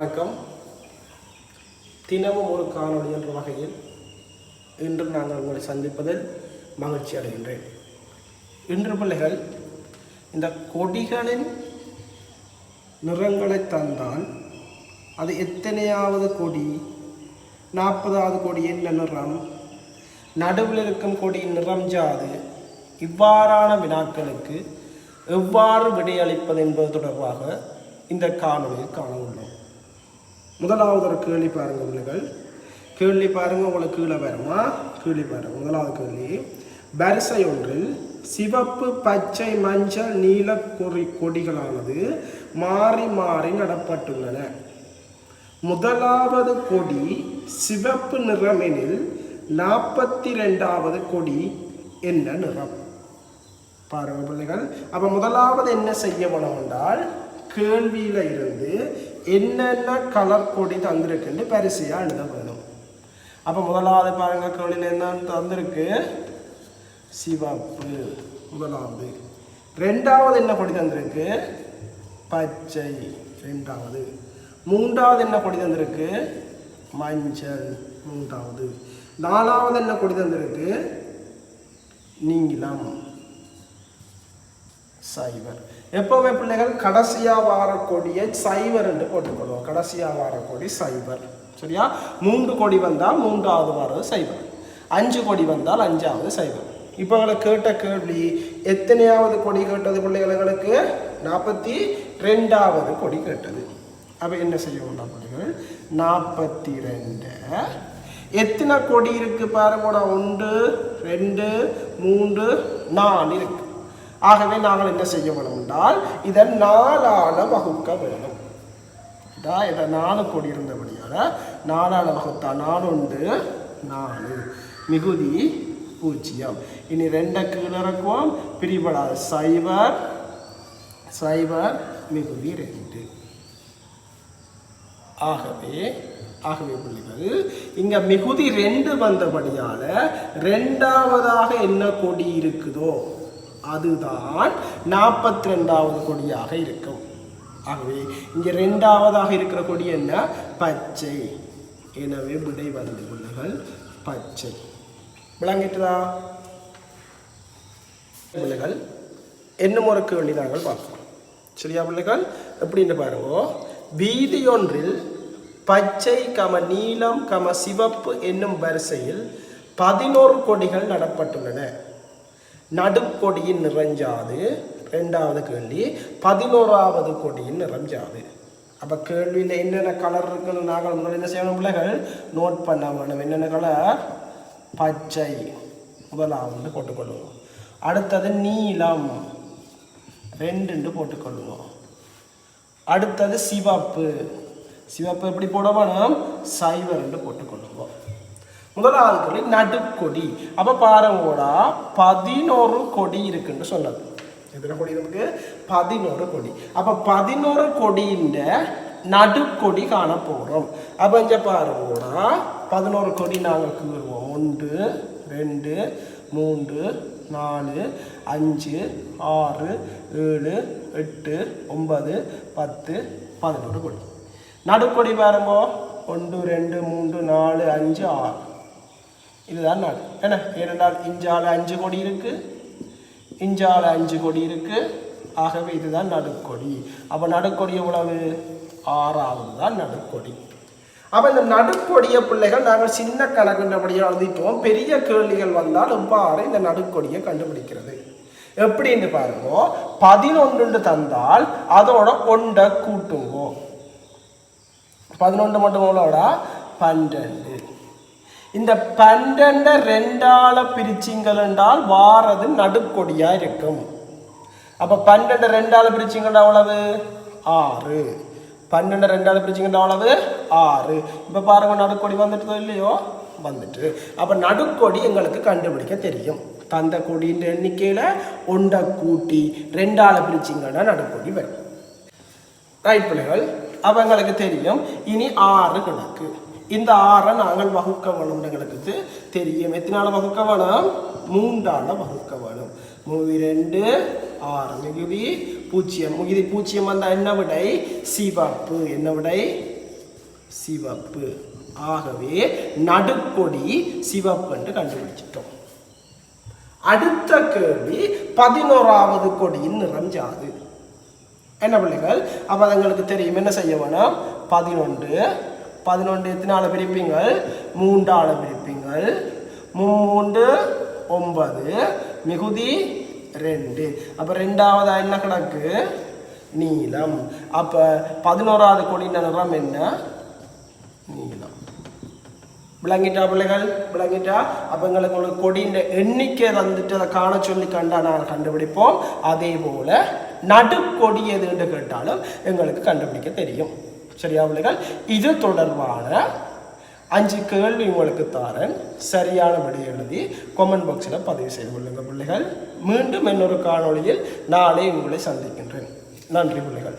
வணக்கம். தினமும் ஒரு காணொளி என்ற வகையில் இன்று நாங்கள் உங்களை சந்திப்பதில் மகிழ்ச்சி அடைகின்றேன். இன்று பிள்ளைகள் இந்த கொடிகளின் நிறங்களை தந்தால் அது எத்தனையாவது கொடி? நாற்பதாவது கொடி என்ன நிறம்? நடுவில் இருக்கும் கொடியின் நிறம் ஜாது? இவ்வாறான வினாக்களுக்கு எவ்வாறு விடையளிப்பது என்பது தொடர்பாக இந்த காணொளியில் காண உள்ளோம். முதலாவது ஒரு கேள்வி பாருங்க பிள்ளைகள். கேள்வி பாருங்க உங்களுக்கு கீழே வருமா? கேள்வி பாருங்க முதலாவது கேள்வி. வரிசை ஒன்றில் சிவப்பு பச்சை மஞ்சள் நீல கொடி கொடிகளானது மாறி மாறி நடப்பட்டுள்ளன. முதலாவது கொடி சிவப்பு நிறமெனில் நாற்பத்தி ரெண்டாவது கொடி என்ன நிறம்? பாருங்கள் பிள்ளைகள். அப்ப முதலாவது என்ன செய்ய வேணும் என்றால் கேள்வியில இருந்து என்னென்ன கலர் கொடி தந்திருக்குன்னு பரிசையா எழுத வேணும். அப்போ முதலாவது பாருங்க கேள்வியில என்னன்னு தந்திருக்கு? சிவப்பு முதலாவது. ரெண்டாவது என்ன கொடி தந்திருக்கு? பச்சை ரெண்டாவது. மூன்றாவது என்ன கொடி தந்திருக்கு? மஞ்சள் மூன்றாவது. நாலாவது என்ன கொடி தந்திருக்கு? நீங்கிலம் சைவர். எப்பவுமே பிள்ளைகள் கடைசியா வார கொடியை சைவர் என்று போட்டுக்கொள்வோம். கடைசியா வார கொடி சைவர். சரியா? மூன்று கொடி வந்தால் மூன்றாவது வாரது சைவர். அஞ்சு கொடி வந்தால் அஞ்சாவது சைவர். இப்போ எங்களை கேட்ட கேள்வி எத்தனையாவது கொடி கேட்டது பிள்ளைகள் எங்களுக்கு? நாற்பத்தி ரெண்டாவது கொடி கேட்டது. அப்போ என்ன செய்ய வேண்டாம் பிள்ளைகள்? நாற்பத்தி ரெண்டு. எத்தனை கொடி இருக்கு பாருங்க ஒன்று ரெண்டு மூன்று நாலு இருக்கு. ஆகவே நாங்கள் என்ன செய்ய வேணும் என்றால் இதை நாலால வகுக்க வேணும் இதான் இதை நாலு கோடி இருந்தபடியால் நாலால வகுத்தா நாலொண்டு நாலு. மிகுதி பூஜ்ஜியம். இனி ரெண்டை கீழே இறக்குவோம். பிரிபடா சைபர் சைபர் மிகுதி ரெண்டு. ஆகவே ஆகவே பிள்ளைகள். இங்க மிகுதி ரெண்டு வந்தபடியால ரெண்டாவதாக என்ன கொடி இருக்குதோ அதுதான் நாற்பத்தி ரெண்டாவது கொடியாக இருக்கும். ஆகவே இங்க ரெண்டாவதாக இருக்கிற கொடி என்ன? பச்சை. எனவே விடை வந்து கொள்ளுங்கள். பச்சை. விளங்கிட்டுதா? பிள்ளைகள் என்னும் ஒரு கேள்வி நாங்கள் பார்ப்போம். சரியா பிள்ளைகள்? எப்படின்னு பாருங்க. வீதி ஒன்றில் பச்சை கம நீலம் கம சிவப்பு என்னும் வரிசையில் பதினோரு கொடிகள் நடப்பட்டுள்ளன. நடுக்கொடியின் நிறைஞ்சாது. ரெண்டாவது கேள்வி பதினோராவது கொடியின் நிறைஞ்சாது. அப்போ கேள்வியில் என்னென்ன கலர் இருக்குன்னு நாங்கள் முதல்ல என்ன செய்யணும் பிள்ளைகள்? நோட் பண்ண வேணும். என்னென்ன கலர் பச்சை. முதலாவது போட்டுக்கொள்ளுவோம் அடுத்தது நீலம். ரெண்டுண்டு போட்டுக்கொள்ளுவோம் அடுத்தது சிவப்பு. சிவப்பு எப்படி போட வேணும்? சைவர் ரெண்டு போட்டுக்கொள்ளுவோம் முதலாவது கொடி நடுக்கொடி. அப்போ பாருங்கூடா பதினோரு கொடி இருக்குன்னு சொன்னது. எத்தனை கொடி நமக்கு? பதினோரு கொடி. அப்போ பதினோரு கொடியின் நடுக்கொடி காண போகிறோம் அப்போ இங்கே பாருங்கூடா பதினோரு கொடி நாங்கள் கீறுவோம். ஒன்று ரெண்டு மூன்று நாலு அஞ்சு ஆறு ஏழு எட்டு ஒன்பது பத்து பதினோரு கொடி. நடுக்கொடி பாருங்க. ஒன்று ரெண்டு மூன்று நாலு அஞ்சு ஆறு. இதுதான் நடு என்ன? ஏனென்றால் இஞ்சால அஞ்சு கொடி இருக்குது இஞ்சால அஞ்சு கொடி இருக்குது ஆகவே இதுதான் நடுக்கொடி. அப்போ நடுக்கொடி எவ்வளவு ஆறாவது தான் நடுக்கொடி. அப்போ இந்த நடுக்கொடிய பிள்ளைகள் நாங்கள் சின்ன கணக்குன்றபடியாக எழுதிட்டோம் பெரிய கேள்விகள் வந்தால் எவ்வாறு இந்த நடுக்கொடியை கண்டுபிடிக்கிறது? எப்படின்னு பாருங்கோ. பதினொன்று தந்தால் அதோட ஒன்றை கூட்டுங்கோ பதினொன்று மட்டும் எவ்வளோட? பன்னெண்டு. இந்த பன்னெண்டை ரெண்டால பிரிச்சிங்கள் என்றால் வாரது நடுக்கொடியா இருக்கும். அப்ப பன்னெண்டு ரெண்டால பிரிச்சிங்கன்னா அவ்வளவு ஆறு. பன்னெண்டு ரெண்டால பிரிச்சிங்கன்னா அவ்வளவு ஆறு. இப்ப பாருங்க நடுக்கொடி வந்துட்டதோ இல்லையோ? வந்துட்டு. அப்ப நடுக்கொடி எங்களுக்கு கண்டுபிடிக்க தெரியும். தந்த கொடின்ற எண்ணிக்கையில ஒன்றை கூட்டி ரெண்டால பிரிச்சிங்கன்னா நடுக்கொடி வரும். ரைட் பிள்ளைகள் அவங்களுக்கு தெரியும். இனி ஆறு கணக்கு. இந்த ஆறை நாங்கள் வகுக்க வேணும் எங்களுக்கு தெரியும். எத்தனால வகுக்க வேணும்? மூன்றால வகுக்க வேணும். மூவி ரெண்டு ஆறு மிகுதி பூஜ்ஜியம். மிகுதி பூச்சியம் வந்தா என்ன விடை? சிவப்பு. என்ன விடை? சிவப்பு. ஆகவே நடுக்கொடி சிவப்பு என்று கண்டுபிடிச்சிட்டோம். அடுத்த கேள்வி பதினோராவது கொடியின் நிறம் யாது? என்ன பிள்ளைகள்? அப்போ அது எங்களுக்கு தெரியும். என்ன செய்ய வேணும்? பதினொன்று பதினொன்று எத்தனால பிரிப்பீங்கள்? மூன்றால பிரிப்பீங்கள். மூன்று ஒன்பது மிகுதி ரெண்டு. அப்போ ரெண்டாவதாக என்ன கணக்கு? நீளம். அப்போ பதினோராவது கொடின நிறம்? என்ன? நீளம். விளங்கிட்டா பிள்ளைகள்? விளங்கிட்டா? அப்போ எங்களுக்கு உங்களுக்கு கொடியின் எண்ணிக்கை வந்துட்டு அதை காண சொல்லி கண்டா நாங்கள் கண்டுபிடிப்போம். அதே போல் நடுக்கொடி எதுன்னு கேட்டாலும் எங்களுக்கு கண்டுபிடிக்க தெரியும். சரியா பிள்ளைகள்? இது தொடர்பான அஞ்சு கேள்வி உங்களுக்கு தாரேன் சரியான விடை எழுதி கமெண்ட் பாக்ஸில் பதிவு செய்து கொள்ளுங்கள் பிள்ளைகள். மீண்டும் இன்னொரு காணொளியில் நாளை உங்களை சந்திக்கின்றேன். நன்றி பிள்ளைகள்.